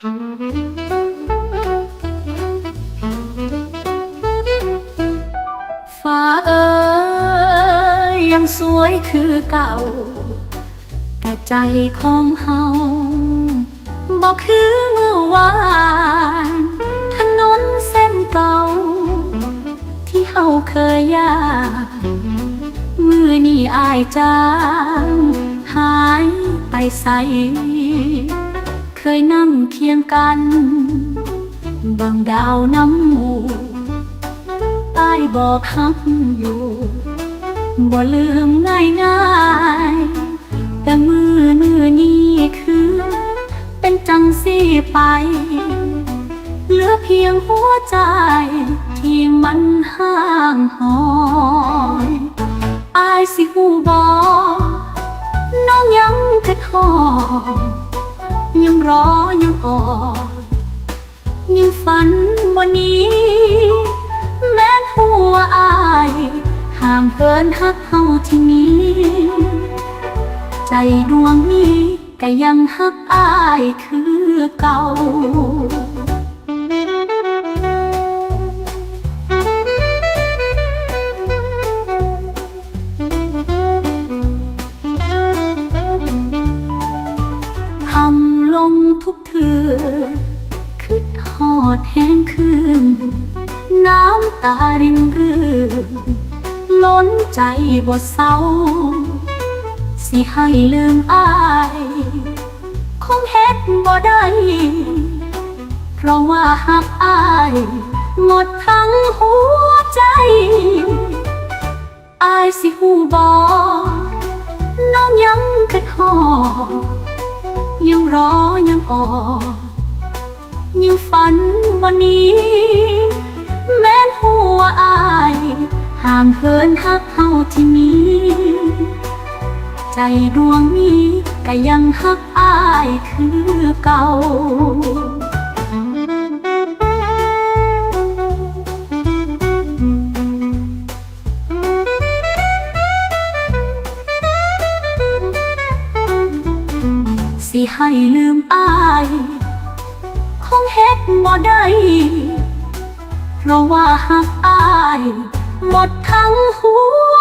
ฟ้าเอ๋ยยังสวยคือเก่า แต่ใจของเฮาบอกคือเมื่อวานถนนเส้นเก่า ที่เฮาเคยยากมือนี่อายจางหายไปใส เคยนั่งเคียงกัน บางดาวน้ำหมู่อายบอกฮักอยู่บ่ลืมง่ายง่ายแต่มือมือนี้คือ เป็นจังสีไป เหลือเพียงหัวใจ ที่มันห่างหอยอายสิหูบอกน้องยังคิดหอ ยังรอยังอ่อนยังฝันวันนี้ แม้หัวอายห้ามเหินฮักเฮาที่นี้ ใจดวงนี้ก็ยังฮักอายคือเก่า คือทอดแห้งคืนน้ำตารินรือล้นใจบ่เศร้า สิให้ลืมอาย คงเฮ็ดบ่ได้ เพราะว่าหักอาย หมดทั้งหัวใจอายสิหูบอกน้องยังคิดหอยังรอยังอ่อน ยังฝันวันนี้ แม้นหัวอายห่างเหินฮักเฮาที่มีใจดวงนี้ก็ยังฮักอายคือเก่าสิให้ลืมอาย คงเฮ็ดบ่ได้เพราะว่าหักอาย หมดทั้งหัว